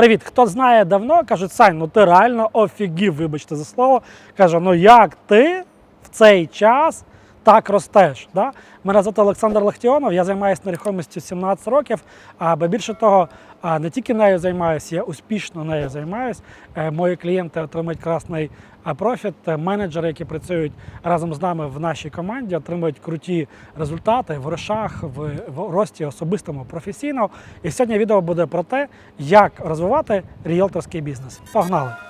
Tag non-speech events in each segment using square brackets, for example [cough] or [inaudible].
Привіт, хто знає давно, кажуть, Сань, ну ти реально офігів, вибачте за слово. Каже, ну як ти в цей час так ростеш? Да? Мене звати Олександр Лахтіонов, я займаюся нерухомістю 17 років, а більше того, не тільки нею займаюся, я успішно нею займаюся. Е, Мої клієнти отримують красний а, профіт. Е, Менеджери, які працюють разом з нами в нашій команді, отримують круті результати в грошах, в, рості особистому, професійно. І сьогодні відео буде про те, як розвивати ріелторський бізнес. Погнали!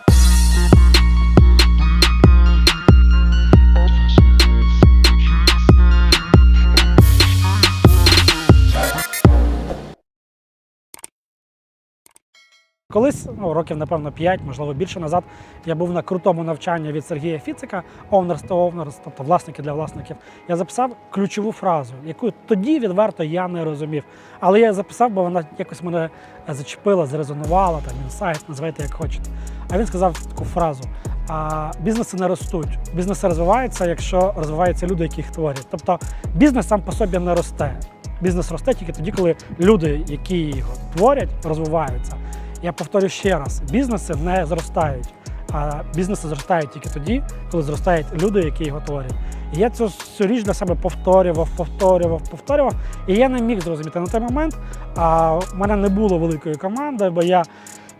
Колись, ну років, напевно, 5, можливо, більше назад, я був на крутому навчанні від Сергія Фіцика, Owners to Owners, тобто власники для власників. Я записав ключову фразу, яку тоді відверто я не розумів. Але я записав, бо вона якось мене зачепила, зрезонувала, там інсайт, називайте як хочете. А він сказав таку фразу: а, бізнеси не ростуть. Бізнеси розвиваються, якщо розвиваються люди, які їх творять. Тобто бізнес сам по собі не росте. Бізнес росте тільки тоді, коли люди, які його творять, розвиваються. Я повторю ще раз: бізнеси не зростають, а бізнеси зростають тільки тоді, коли зростають люди, які його творять. І я цю всю річ для себе повторював, повторював, повторював. І я не міг зрозуміти на той момент. А в мене не було великої команди, бо я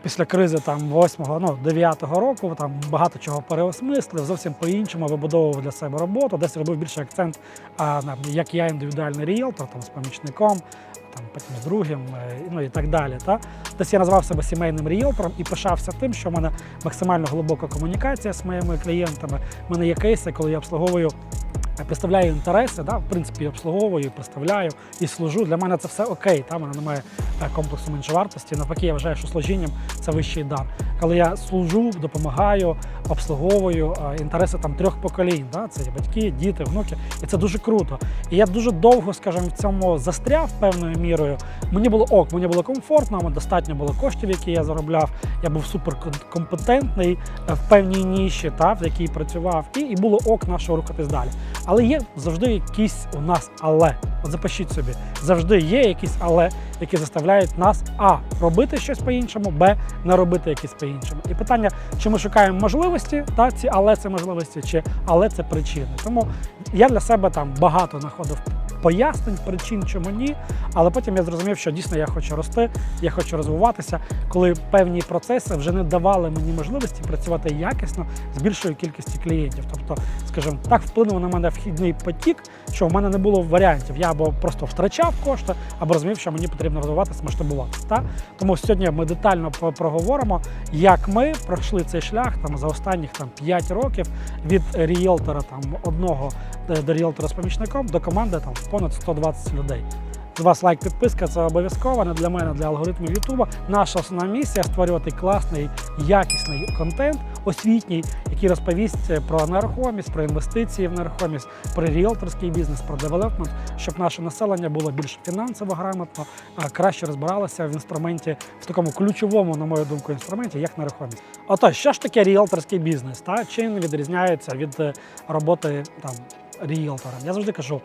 після кризи там 8-го, ну 9-го року там багато чого переосмислив, зовсім по-іншому вибудовував для себе роботу, десь робив більше акцент, а, як я індивідуальний ріелтор, там з помічником, там потім з другим, е, ну і так далі. Та? Десь я назвав себе сімейним ріелтором і пишався тим, що в мене максимально глибока комунікація з моїми клієнтами. У мене є кейси, коли я обслуговую. Представляю інтереси, да, в принципі, обслуговую, представляю і служу. Для мене це все окей. Та, в мене немає е, комплексу меншовартості. Навпаки, я вважаю, що служінням це вищий дар. Коли я служу, допомагаю, обслуговую е, інтереси там трьох поколінь. Да, це батьки, діти, внуки, і це дуже круто. І я дуже довго, скажімо, в цьому застряв певною мірою. Мені було ок, мені було комфортно, достатньо було коштів, які я заробляв. Я був супер компетентний е, в певній ніші, та, в якій працював, і, і було ок нашого рухатись далі. Але є завжди якісь у нас але. От запишіть собі, завжди є якісь але, які заставляють нас а робити щось по-іншому, б не робити якісь по-іншому. І питання, чи ми шукаємо можливості, та ці але це можливості, чи але це причини. Тому я для себе там багато знаходив пояснень, причин, чому ні. Але потім я зрозумів, що дійсно я хочу рости, я хочу розвиватися, коли певні процеси вже не давали мені можливості працювати якісно з більшою кількістю клієнтів. Тобто, скажімо, так вплинув на мене вхідний потік, що в мене не було варіантів. Я або просто втрачав кошти, або розумів, що мені потрібно розвиватися, масштабуватися. Та? Тому сьогодні ми детально проговоримо, як ми пройшли цей шлях там за останніх там 5 років від ріелтора там одного е, до ріелтора з помічником до команди там понад 120 людей. З вас лайк, підписка це обов'язково не для мене, для алгоритмів Ютуба. Наша основна місія створювати класний, якісний контент, освітній, який розповість про нерухомість, про інвестиції в нерухомість, про ріелторський бізнес, про девелопмент, щоб наше населення було більш фінансово грамотно, краще розбиралося в інструменті, в такому ключовому, на мою думку, інструменті, як нерухомість. Отож, що ж таке ріелторський бізнес? Та чим він відрізняється від е, роботи там ріелтора? Я завжди кажу,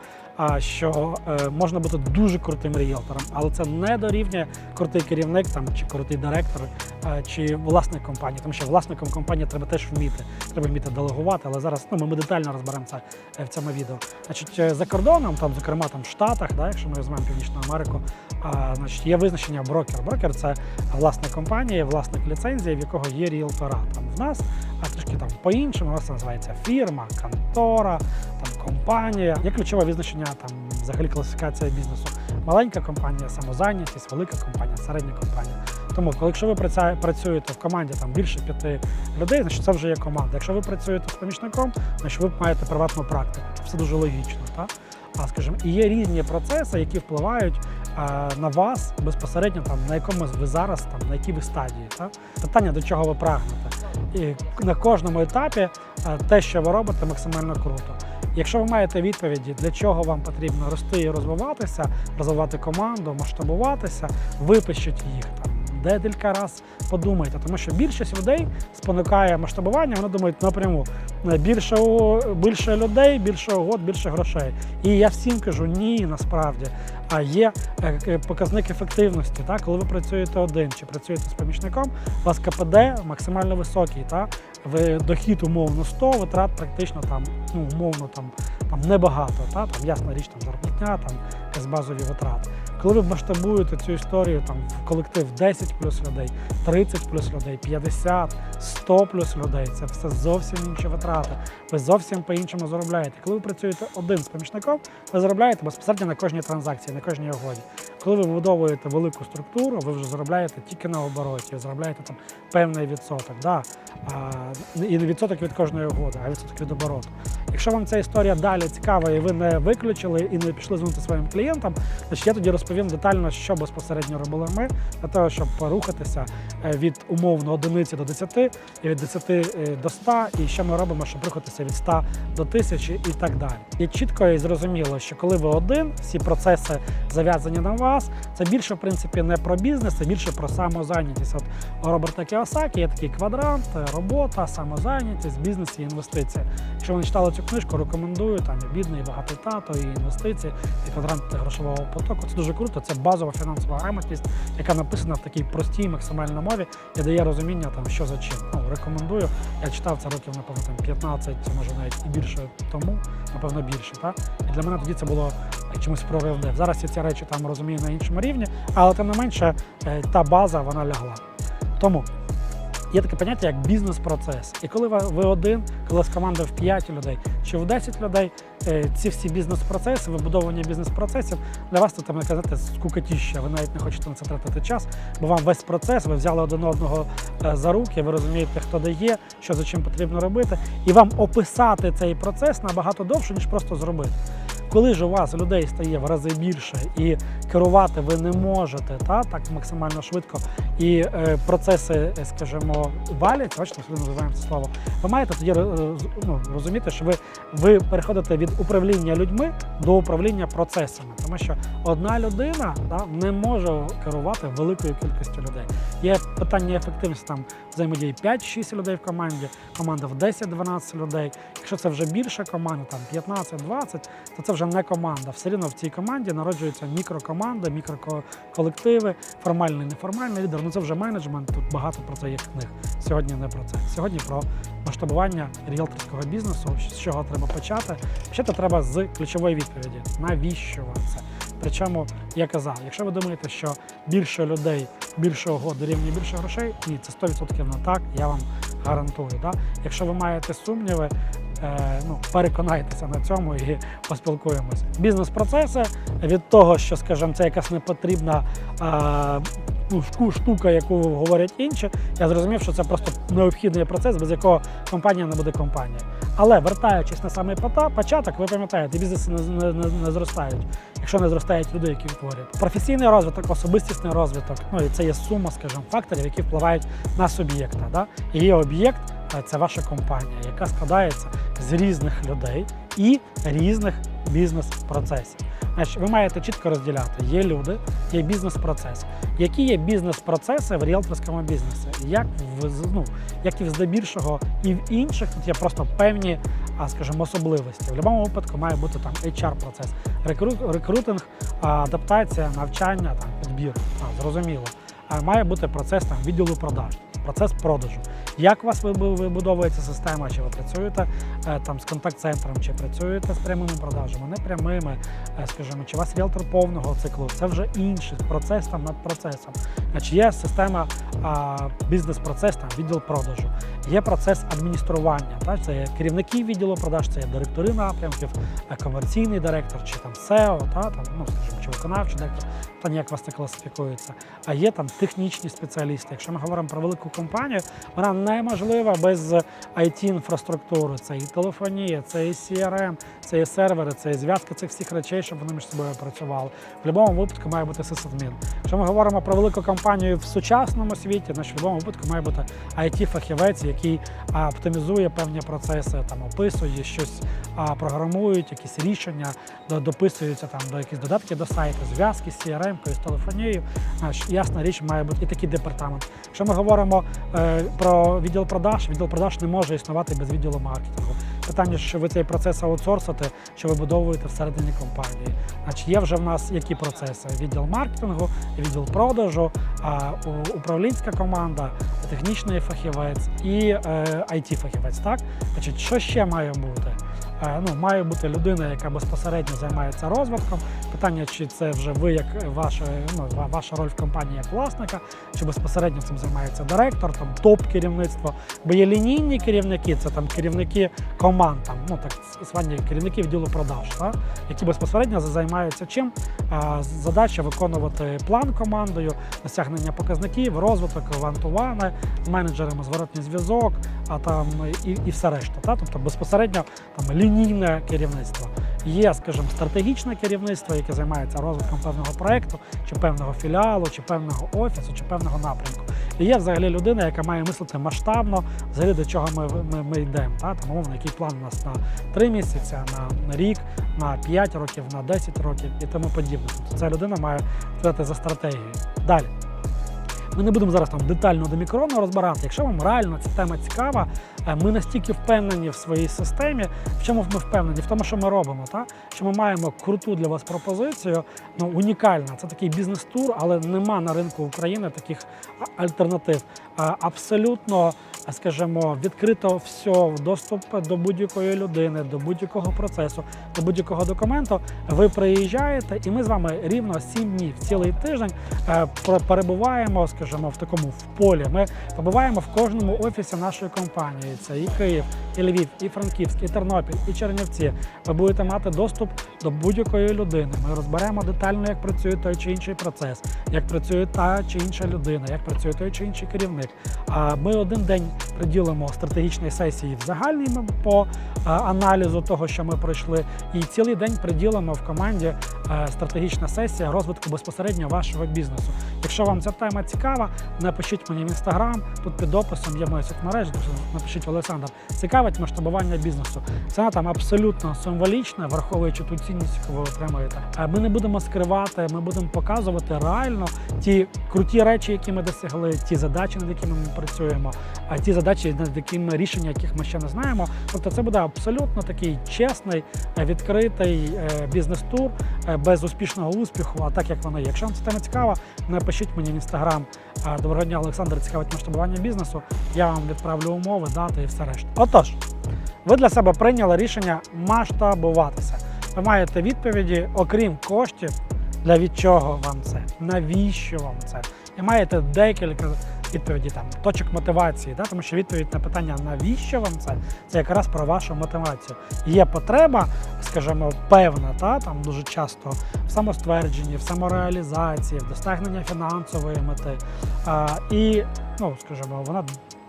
що е, можна бути дуже крутим ріелтором, але це не дорівнює крутий керівник там чи крутий директор е, чи власник компанії, тому що власником компанії треба теж вміти. Треба вміти делегувати, але зараз ну, ми детально розберемо це е, в цьому відео. Значить, за кордоном, там, зокрема там в Штатах, да, якщо ми візьмемо Північну Америку, а, значить, є визначення брокер. Брокер це власник компанії, власник ліцензії, в якого є ріелтора. Там в нас, а трішки там по-іншому, у нас називається фірма, контора, там компанія. Є ключове визначення там взагалі класифікація бізнесу. Маленька компанія, самозайнятість, велика компанія, середня компанія. Тому, коли якщо ви працюєте в команді там більше п'яти людей, значить це вже є команда. Якщо ви працюєте з помічником, значить ви маєте приватну практику. Все дуже логічно. Так? А скажімо, і є різні процеси, які впливають а, на вас безпосередньо, там на якому ви зараз, там на якій ви стадії. Так? Питання до чого ви прагнете. І на кожному етапі те, що ви робите, максимально круто. Якщо ви маєте відповіді, для чого вам потрібно рости і розвиватися, розвивати команду, масштабуватися, випишіть їх там декілька разів подумайте, тому що більшість людей спонукає масштабування, вони думають напряму більше, більше людей, більше угод, більше грошей. І я всім кажу, ні, насправді. А є е, е, показник ефективності. Так? Коли ви працюєте один чи працюєте з помічником, у вас КПД максимально високий. Так? Ви дохід умовно 100, витрат практично там, ну, умовно там, там небагато. Та? Там, ясна річ, там зарплатня, там якісь базові витрати. Коли ви масштабуєте цю історію там, в колектив 10 плюс людей, 30 плюс людей, 50, 100 плюс людей, це все зовсім інші витрати. Ви зовсім по-іншому заробляєте. Коли ви працюєте один з помічником, ви заробляєте безпосередньо на кожній транзакції, на кожній угоді. Коли ви вибудовуєте велику структуру, ви вже заробляєте тільки на обороті, заробляєте там певний відсоток. Да? А, і не відсоток від кожної угоди, а відсоток від обороту. Якщо вам ця історія далі цікава і ви не виключили і не пішли дзвонити своїм клієнтам, значить я тоді розповім детально, що безпосередньо робили ми для того, щоб рухатися е, від умовно одиниці до 10 і від 10 е, до 100, і що ми робимо, щоб рухатися від 100 до 1000 і так далі. І чітко і зрозуміло, що коли ви один, всі процеси зав'язані на вас, це більше в принципі не про бізнес, це більше про самозайнятість. От у Роберта Кіосакі є такий квадрант: робота, самозайнятість, бізнес і інвестиції. Якщо ви не читали цю книжку, рекомендую там і бідний, і багатий тато, і інвестиції, і квадрант грошового потоку. Це дуже круто. Це базова фінансова грамотність, яка написана в такій простій максимальній мові і дає розуміння там, що за чим. Ну, рекомендую. Я читав це років, напевно, там 15, може навіть і більше тому, напевно, більше. Так? І для мене тоді це було чимось проривне. Зараз я ці речі там розумію на іншому рівні, але тим не менше е, та база вона лягла. Тому є таке поняття як бізнес-процес. І коли ви один, коли з команда в 5 людей чи в 10 людей, е, ці всі бізнес-процеси, вибудовування бізнес-процесів для вас це там яка, знаєте, скукотіща. Ви навіть не хочете на це тратити час, бо вам весь процес, ви взяли один одного е, за руки, ви розумієте, хто де є, що за чим потрібно робити, і вам описати цей процес набагато довше, ніж просто зробити. Коли ж у вас людей стає в рази більше і керувати ви не можете та, так максимально швидко, і е, процеси, е, скажімо, валять, бачите, називаємо це слово, ви маєте тоді е, ну, розуміти, що ви, ви переходите від управління людьми до управління процесами, тому що одна людина да, не може керувати великою кількістю людей. Є питання ефективності там взаємодії 5-6 людей в команді, команда в 10-12 людей. Якщо це вже більша команда, там 15-20, то це вже не команда. Все рівно в цій команді народжуються мікрокоманди, мікроколективи, формальний, неформальний лідер. Ну це вже менеджмент. Тут багато про це є книг. Сьогодні не про це. Сьогодні про масштабування ріелторського бізнесу. З чого треба почати? Почати треба з ключової відповіді: навіщо вам це? Причому я казав, якщо ви думаєте, що більше людей, більше угод дорівнює більше грошей, ні, це 100% не так, я вам гарантую. Да? Якщо ви маєте сумніви, ну, переконайтеся на цьому і поспілкуємося. Бізнес-процеси від того, що, скажімо, це якась непотрібна е, ну, штука, яку говорять інші, я зрозумів, що це просто необхідний процес, без якого компанія не буде компанією. Але вертаючись на самий початок, ви пам'ятаєте, бізнеси не, не, не, не зростають, якщо не зростають люди, які утворюють. Професійний розвиток, особистісний розвиток, ну і це є сума, скажімо, факторів, які впливають на суб'єкта. Да? І є об'єкт е, це ваша компанія, яка складається з різних людей і різних бізнес-процесів. Значить, ви маєте чітко розділяти: є люди, є бізнес-процес. Які є бізнес-процеси в ріелторському бізнесі? Як в ну, як і в здебільшого, і в інших тут є просто певні, а скажімо, особливості. В будь-якому випадку має бути там HR-процес, рекру- рекрутинг, адаптація, навчання, там підбір. там, зрозуміло. Має бути процес там відділу продаж, процес продажу. Як у вас вибудовується система? Чи ви працюєте е, там з контакт-центром, чи працюєте з прямими продажами, непрямими, е, скажімо, чи у вас ріелтор повного циклу? Це вже інший процес там над процесом. Значить, є система бізнес-процес, там відділ продажу, є процес адміністрування. Так? Це є керівники відділу продаж, це є директори напрямків, е, комерційний директор, чи там SEO, та, там, ну, скажімо, чи виконавчий директор, та ніяк вас не класифікується. А є там технічні спеціалісти. Якщо ми говоримо про велику компанію, вона неможлива без it інфраструктури. Це і телефонія, це і CRM, це і сервери, це і зв'язка цих всіх речей, щоб вони між собою працювали. В будь-якому випадку має бути сисадмін. Якщо ми говоримо про велику компанію в сучасному світі, значить в будь-якому випадку має бути it фахівець який оптимізує певні процеси, там описує щось, програмують, якісь рішення, до- дописуються там до якихось додатків до сайту, зв'язки з CRM, з телефонією. Ясна річ, має бути і такий департамент. Якщо ми говоримо про відділ продаж, відділ продаж не може існувати без відділу маркетингу. Питання, що ви цей процес аутсорсите, що вибудовуєте всередині компанії. Значить, є вже в нас які процеси? Відділ маркетингу, відділ продажу, управлінська команда, технічний фахівець і е, it фахівець Так, значить, що ще має бути? Е, Ну, має бути людина, яка безпосередньо займається розвитком. Питання, чи це вже ви, як ваша, ну, ваша роль в компанії як власника, чи безпосередньо цим займається директор, там топ-керівництво. Бо є лінійні керівники, це там керівники команд, там, ну так звані керівники відділу продаж, так? які безпосередньо займаються чим? А, задача виконувати план командою, досягнення показників, розвиток, вантувани, з менеджерами зворотний зв'язок, а там і, і все решта. Та? Тобто безпосередньо там лінійне керівництво. Є, скажімо, стратегічне керівництво, яке займається розвитком певного проекту, чи певного філіалу, чи певного офісу, чи певного напрямку. І є взагалі людина, яка має мислити масштабно, взагалі до чого ми, ми, ми йдемо. Та? Там, умовно, який план у нас на 3 місяці, на, рік, на 5 років, на 10 років і тому подібне. Тобто ця людина має відповідати за стратегією. Далі. Ми не будемо зараз там детально до мікрону розбирати. Якщо вам реально ця тема цікава, е, ми настільки впевнені в своїй системі. В чому ми впевнені? В тому, що ми робимо, та? що ми маємо круту для вас пропозицію, ну унікальна. Це такий бізнес-тур, але нема на ринку України таких альтернатив. Абсолютно, а, скажімо, відкрито все, доступ до будь-якої людини, до будь-якого процесу, до будь-якого документу. Ви приїжджаєте, і ми з вами рівно 7 днів, цілий тиждень е, перебуваємо, скажімо, в такому в полі. Ми побуваємо в кожному офісі нашої компанії. Це і Київ, і Львів, і Франківськ, і Тернопіль, і Чернівці. Ви будете мати доступ до будь-якої людини. Ми розберемо детально, як працює той чи інший процес, як працює та чи інша людина, як працює той чи інший керівник. А ми один день приділимо стратегічної сесії в загальній по е, аналізу того, що ми пройшли, і цілий день приділимо в команді стратегічна сесія розвитку безпосередньо вашого бізнесу. Якщо вам ця тема цікава, напишіть мені в інстаграм. Тут під описом є мої соцмережі. Напишіть Олександр. Цікавить масштабування бізнесу. Ціна там абсолютно символічна, враховуючи ту цінність, яку ви отримаєте. Е, Ми не будемо скривати, ми будемо показувати реально ті круті речі, які ми досягли, ті задачі, над якими ми працюємо, а ті задачі, над якими рішення, яких ми ще не знаємо. Тобто, це буде абсолютно такий чесний, е, відкритий е, бізнес-тур е, без успішного успіху, а так як воно є. Якщо вам ця тема цікава, напишіть мені в інстаграм. Доброго дня, Олександр, цікавить масштабування бізнесу. Я вам відправлю умови, дати і все решта. Отож, ви для себе прийняли рішення масштабуватися. Ви маєте відповіді, окрім коштів, для від чого вам це, навіщо вам це. І маєте декілька відповідей там точок мотивації, да? тому що відповідь на питання навіщо вам це, це якраз про вашу мотивацію. Є потреба, скажімо, певна, та там дуже часто в самоствердженні, в самореалізації, в досягненні фінансової мети. А, і, ну скажімо, вона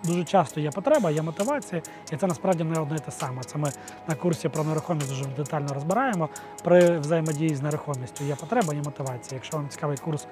дуже часто є потреба, є мотивація, і це насправді не одне і те саме. Це ми на курсі про нерухомість дуже детально розбираємо. При взаємодії з нерухомістю є потреба і мотивація. Якщо вам цікавий курс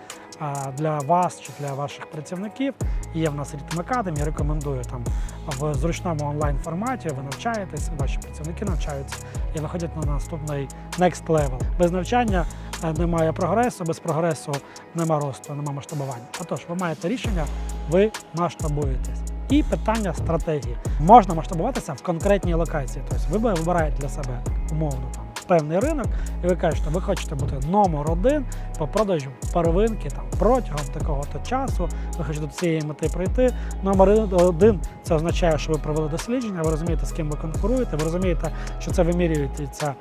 для вас чи для ваших працівників, є в нас Rhythm Academy, рекомендую там в зручному онлайн форматі. Ви навчаєтесь, ваші працівники навчаються і виходять на наступний next level. Без навчання е, немає прогресу, без прогресу нема росту, нема масштабування. Отож, ви маєте рішення, ви масштабуєтесь. І питання стратегії. Можна масштабуватися в конкретній локації. Тобто ви вибираєте для себе умовно там певний ринок, і ви кажете, ви хочете бути номер один по продажу первинки там протягом такого-то часу. Ви хочете до цієї мети прийти. Номер один це означає, що ви провели дослідження, ви розумієте, з ким ви конкуруєте, ви розумієте, що це вимірюється.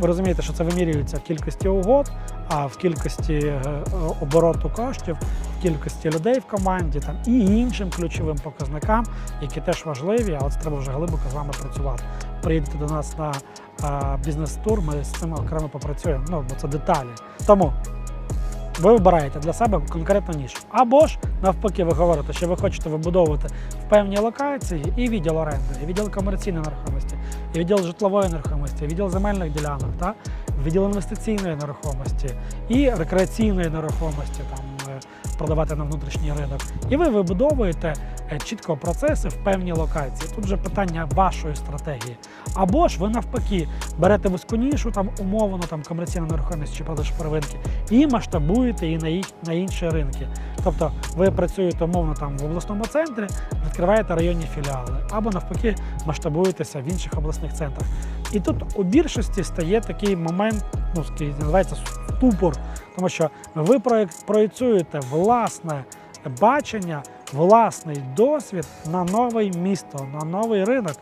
Ви розумієте, що це вимірюється в кількості угод, а в кількості е, обороту коштів, в кількості людей в команді там і іншим ключовим показникам, які теж важливі, але це треба вже глибоко з вами працювати. Приїдете до нас на е, бізнес-тур, ми з цим окремо попрацюємо. Ну бо це деталі. Тому ви вибираєте для себе конкретну нішу. Або ж навпаки, ви говорите, що ви хочете вибудовувати в певній локації і відділ оренди, і відділ комерційної нерухомості, і відділ житлової нерухомості, і відділ земельних ділянок, та відділ інвестиційної нерухомості і рекреаційної нерухомості. Там е, продавати на внутрішній ринок, і ви вибудовуєте чітко процеси в певній локації. Тут вже питання вашої стратегії. Або ж ви навпаки берете вузьку нішу, там умовно там комерційна нерухомість чи продаж первинки, і масштабуєте її на їх на інші ринки. Тобто ви працюєте умовно там в обласному центрі, відкриваєте районні філіали, або навпаки масштабуєтеся в інших обласних центрах. І тут у більшості стає такий момент, ну називається ступор, тому що ви проєк- проєцюєте власне бачення, власний досвід на нове місто, на новий ринок.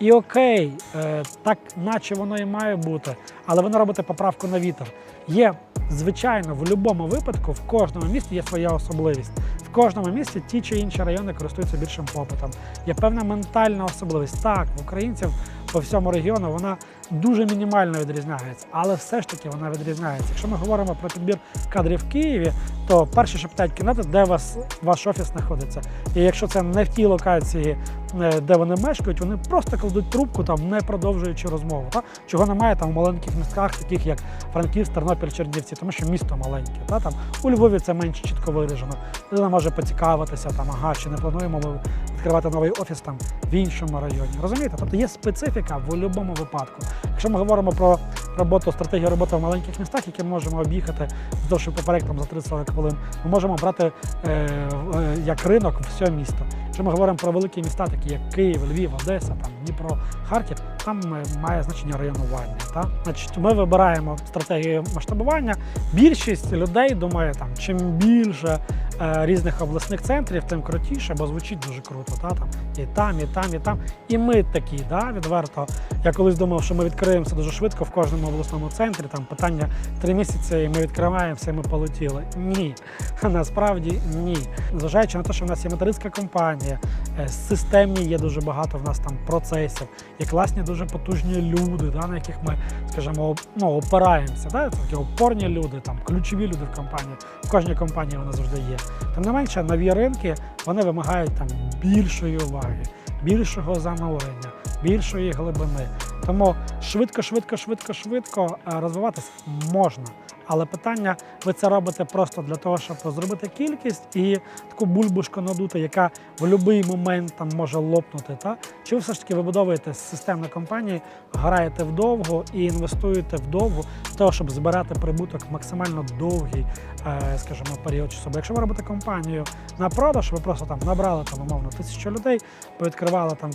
І окей, е, так наче воно і має бути, але ви не робите поправку на вітер. Є, звичайно, в будь-якому випадку в кожному місті є своя особливість. В кожному місті ті чи інші райони користуються більшим попитом. Є певна ментальна особливість. Так, в українців по всьому регіону вона дуже мінімально відрізняється, але все ж таки вона відрізняється. Якщо ми говоримо про підбір кадрів в Києві, то перше, що питають кімнати, де вас ваш офіс знаходиться. І якщо це не в тій локації, е, де вони мешкають, вони просто кладуть трубку, там не продовжуючи розмову. Та? Чого немає там в маленьких містках, таких як Франківськ, Тернопіль, Чернівці, тому що місто маленьке. Та? Там, у Львові це менш чітко виражено. Людина може поцікавитися, там, ага, чи не плануємо ми відкривати новий офіс там в іншому районі. Розумієте? Тобто є специфіка в будь-якому випадку. Якщо ми говоримо про роботу, стратегію роботи в маленьких містах, які ми можемо об'їхати вздовж поперек там, за 30-40 хвилин, ми можемо брати е, е, як ринок все місто. Якщо ми говоримо про великі міста, такі як Київ, Львів, Одеса, там, Дніпро, Харків, там е, має значення районування. Та? Значить, ми вибираємо стратегію масштабування. Більшість людей думає, там, чим більше е, різних обласних центрів, тим крутіше, бо звучить дуже круто. Та? Там, і там, і там, і там. І ми такі, да, відверто. Я колись думав, що ми відкриємося дуже швидко в кожному обласному центрі. Там питання три місяці, і ми відкриваємося, і ми полетіли. Ні, [laughs] насправді ні. Зважаючи на те, що в нас є материнська компанія, е, системні є дуже багато в нас там процесів, є класні, дуже потужні люди, да, на яких ми, скажімо, ну, опираємося. Да? Такі опорні люди, там ключові люди в компанії. В кожній компанії вони завжди є. Тим не менше, нові ринки вони вимагають там більшої уваги, більшого занурення, більшої глибини. Тому швидко, швидко, швидко, швидко е, розвиватись можна. Але питання, ви це робите просто для того, щоб зробити кількість і таку бульбушку надути, яка в будь-який момент там може лопнути. Та? Чи все ж таки вибудовуєте системну компанію, граєте вдовго і інвестуєте вдовго для того, щоб збирати прибуток максимально довгий, е, скажімо, період часу. Якщо ви робите компанію на продаж, ви просто там набрали там умовно тисячу людей, повідкривали там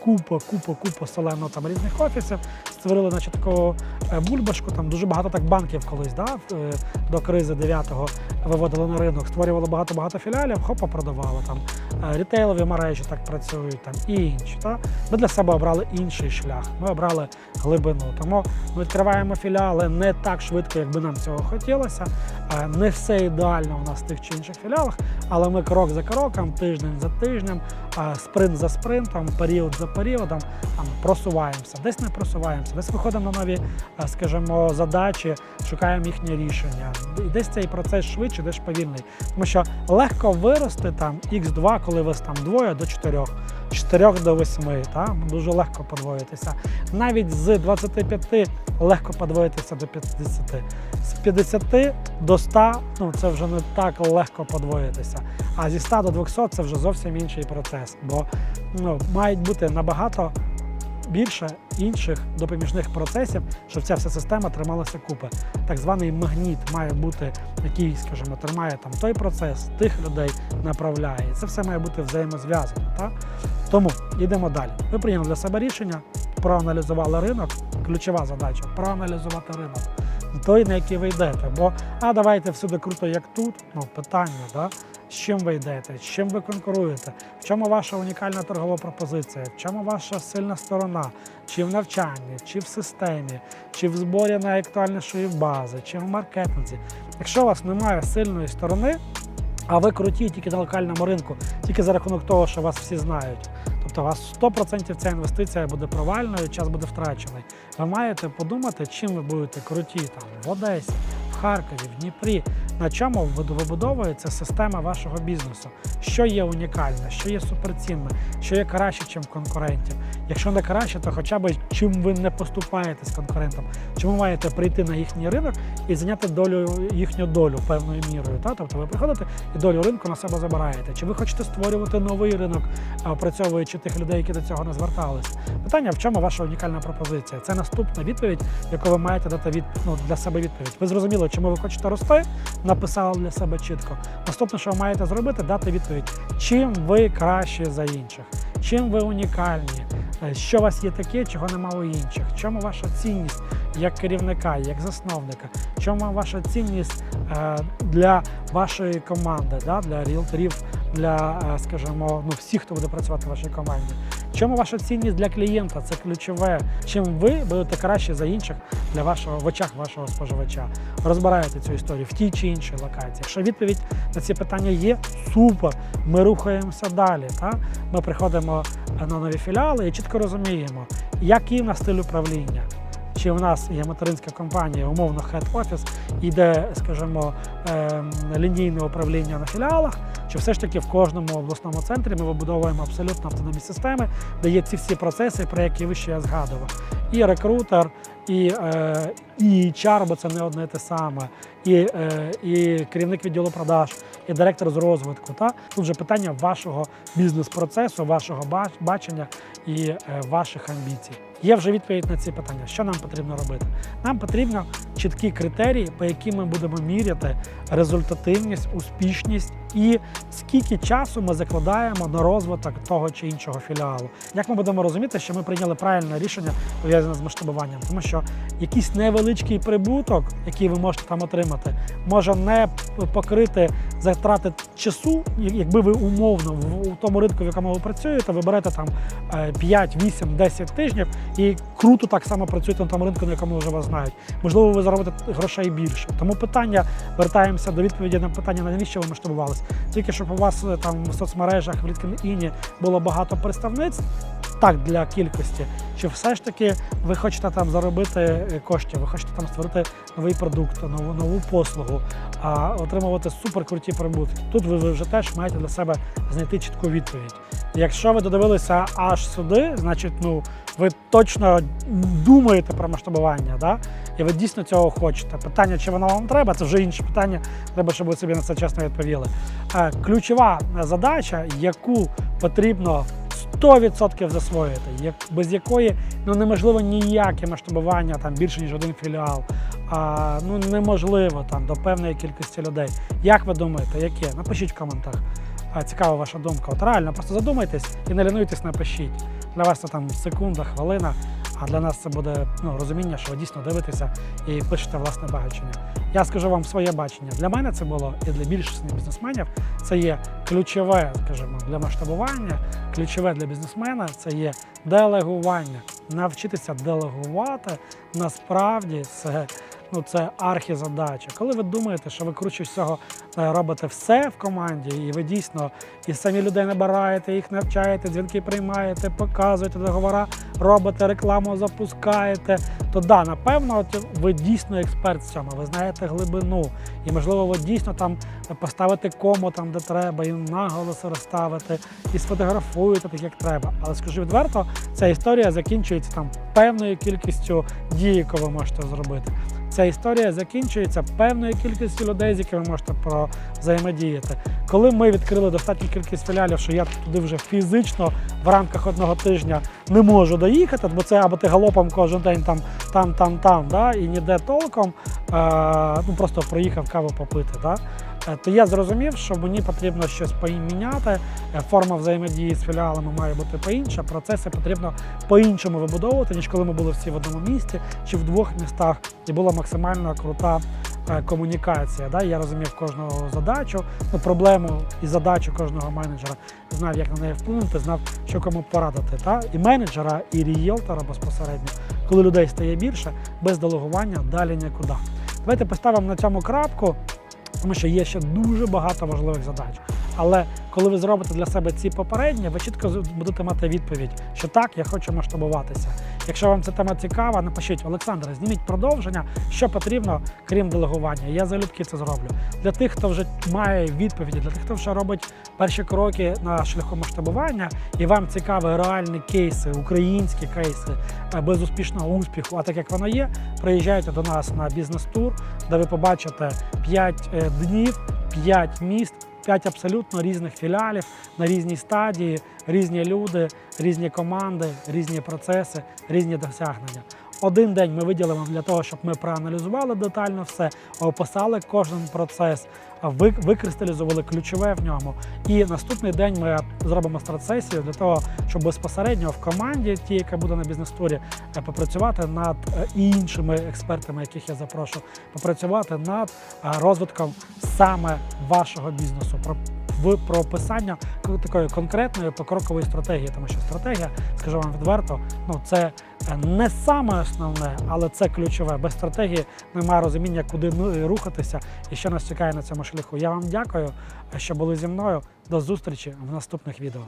купу, купу, купу селено там різних офісів, створили значить, таку е, бульбашку. Там дуже багато так банків колись да, е, до кризи 9-го виводили на ринок, створювали багато-багато філіалів, хопа продавали там. Е, Рітейлові мережі так працюють там і інші. Та? Ми для себе обрали інший шлях. Ми обрали глибину. Тому ми відкриваємо філіали не так швидко, як би нам цього хотілося. Е, Не все ідеально у нас в тих чи інших філіалах, але ми крок за кроком, тиждень за тижнем, спринт за спринтом, період за періодом там, просуваємося. Десь не просуваємося, десь виходимо на нові, скажімо, задачі, шукаємо їхнє рішення. Десь цей процес швидше, десь повільний. Тому що легко вирости там x2, коли вас там двоє до чотирьох. з 4 до 8, та? дуже легко подвоїтися. Навіть з 25 легко подвоїтися до 50. З 50 до 100 ну, це вже не так легко подвоїтися. А зі 100 до 200 це вже зовсім інший процес, бо ну, мають бути набагато більше інших допоміжних процесів, щоб ця вся система трималася купи. Так званий магніт має бути, який, скажімо, тримає там той процес, тих людей направляє. Це все має бути взаємозв'язано. Так? Тому йдемо далі. Ви прийняли для себе рішення, проаналізували ринок. Ключова задача проаналізувати ринок. Той, на який ви йдете. Бо а давайте всюди круто, як тут. Ну, питання, да? З чим ви йдете, з чим ви конкуруєте, в чому ваша унікальна торгова пропозиція, в чому ваша сильна сторона, чи в навчанні, чи в системі, чи в зборі найактуальнішої бази, чи в маркетинзі. Якщо у вас немає сильної сторони, а ви круті тільки на локальному ринку, тільки за рахунок того, що вас всі знають. Тобто у вас 100% ця інвестиція буде провальною, час буде втрачений. Ви маєте подумати, чим ви будете круті там в Одесі, в Харкові, в Дніпрі, на чому вибу- вибудовується система вашого бізнесу, що є унікальне, що є суперцінне, що є краще, ніж конкурентів. Якщо не краще, то хоча б чим ви не поступаєтесь конкурентам, чому маєте прийти на їхній ринок і зайняти долю їхню долю певною мірою. Та? Тобто ви приходите і долю ринку на себе забираєте. Чи ви хочете створювати новий ринок, опрацьовуючи тих людей, які до цього не зверталися? Питання, в чому ваша унікальна пропозиція? Це наступна відповідь, яку ви маєте дати від, ну, для себе відповідь. Ви зрозуміли, чому ви хочете рости, написали для себе чітко. Наступне, що ви маєте зробити, дати відповідь, чим ви кращі за інших, чим ви унікальні, е, що у вас є таке, чого нема у інших, чому ваша цінність як керівника, як засновника, чому ваша цінність е, для вашої команди, для ріелторів, для, е, скажімо, ну, всіх, хто буде працювати в вашій команді. Чому ваша цінність для клієнта? Це ключове. Чим ви будете краще за інших для вашого в очах вашого споживача. Розбираєте цю історію в тій чи іншій локації. Якщо відповідь на ці питання є, супер. Ми рухаємося далі. Та? Ми приходимо на нові філіали і чітко розуміємо, який в нас стиль управління. Чи в нас є материнська компанія, умовно хед-офіс, іде, скажімо, ем, лінійне управління на філіалах, чи все ж таки в кожному обласному центрі ми вибудовуємо абсолютно автономні системи, де є ці всі процеси, про які вище я згадував. І рекрутер, і, е, і HR, бо це не одне те саме, і, е, і керівник відділу продаж, і директор з розвитку. Та? Тут вже питання вашого бізнес-процесу, вашого бачення і е, ваших амбіцій. Є вже відповідь на ці питання. Що нам потрібно робити? Нам потрібно чіткі критерії, по яким ми будемо міряти результативність, успішність і скільки часу ми закладаємо на розвиток того чи іншого філіалу. Як ми будемо розуміти, що ми прийняли правильне рішення пов'язане з масштабуванням, тому що якийсь невеличкий прибуток, який ви можете там отримати, може не покрити затрати часу, якби ви умовно в тому ринку, в якому ви працюєте, ви берете там е, 5, 8, 10 тижнів і круто так само працюєте на тому ринку, на якому вже вас знають. Можливо, ви заробите грошей більше. Тому питання вертаємося до відповіді на питання, навіщо ви масштабувалися. Тільки щоб у вас е, там в соцмережах в LinkedIn було багато представництв. Так, для кількості, чи все ж таки ви хочете там заробити е, коштів, ви хочете там створити новий продукт, нову нову послугу, а отримувати суперкруті прибутки. Тут ви, ви вже теж маєте для себе знайти чітку відповідь. Якщо ви додивилися аж сюди, значить, ну ви точно думаєте про масштабування, да? і ви дійсно цього хочете. Питання, чи воно вам треба, це вже інше питання. Треба, щоб ви собі на це чесно відповіли. Е, Ключова задача, яку потрібно 100% засвоїти, як, без якої ну, неможливо ніяке масштабування там більше ніж один філіал. А, ну неможливо там до певної кількості людей. Як ви думаєте, яке? Напишіть в коментах. А, цікава ваша думка. От реально, просто задумайтесь і не лінуйтесь, напишіть. Для вас це там секунда, хвилина, а для нас це буде ну, розуміння, що ви дійсно дивитеся і пишете власне бачення. Я скажу вам своє бачення. Для мене це було і для більшості бізнесменів. Це є ключове, скажімо, для масштабування, ключове для бізнесмена це є делегування. Навчитися делегувати насправді це. Ну, це архізадача. Коли ви думаєте, що ви круче всього е, робите все в команді, і ви дійсно і самі людей набираєте, їх навчаєте, дзвінки приймаєте, показуєте договора, робите рекламу, запускаєте, то да, напевно, от ви дійсно експерт в цьому, ви знаєте глибину. І можливо, ви дійсно там поставите кому там, де треба, і наголоси розставите, і сфотографуєте так, як треба. Але скажу відверто, ця історія закінчується там певною кількістю дій, яку ви можете зробити. Ця історія закінчується певною кількістю людей, з якими можете про- взаємодіяти. Коли ми відкрили достатню кількість філіалів, що я туди вже фізично в рамках одного тижня не можу доїхати, бо це або ти галопом кожен день там, там, там, там, да, і ніде толком, е, ну просто проїхав каву попити. Да? Е, То я зрозумів, що мені потрібно щось поміняти. Е, Форма взаємодії з філіалами має бути по-інша. Процеси потрібно по-іншому вибудовувати, ніж коли ми були всі в одному місті чи в двох містах, і була максимально крута е, комунікація. Да? Я розумів кожну задачу, ну, проблему і задачу кожного менеджера, знав, як на неї вплинути, знав, що кому порадити. Та? І менеджера, і рієлтора безпосередньо, коли людей стає більше, без делегування далі нікуди. Давайте поставимо на цьому крапку. Тому що є ще дуже багато важливих задач. Але коли ви зробите для себе ці попередні, ви чітко будете мати відповідь, що так, я хочу масштабуватися. Якщо вам ця тема цікава, напишіть Олександр, зніміть продовження, що потрібно, крім делегування. Я залюбки це зроблю. Для тих, хто вже має відповіді, для тих, хто вже робить перші кроки на шляху масштабування, і вам цікаві реальні кейси, українські кейси е, без успішного успіху, а так як воно є, приїжджайте до нас на бізнес-тур, де ви побачите 5 днів, 5 міст. П'ять абсолютно різних філіалів на різній стадії, різні люди, різні команди, різні процеси, різні досягнення. Один день ми виділимо для того, щоб ми проаналізували детально все, описали кожен процес, ви- викристалізували ключове в ньому. І наступний день ми зробимо стратсесію для того, щоб безпосередньо в команді, ті, яка буде на бізнес-турі, е, попрацювати над е, іншими експертами, яких я запрошу, попрацювати над е, розвитком саме вашого бізнесу. В прописання такої конкретної покрокової стратегії, тому що стратегія, скажу вам відверто, ну це е, не саме основне, але це ключове. Без стратегії немає розуміння, куди ну, рухатися і що нас чекає на цьому шляху. Я вам дякую, що були зі мною. До зустрічі в наступних відео.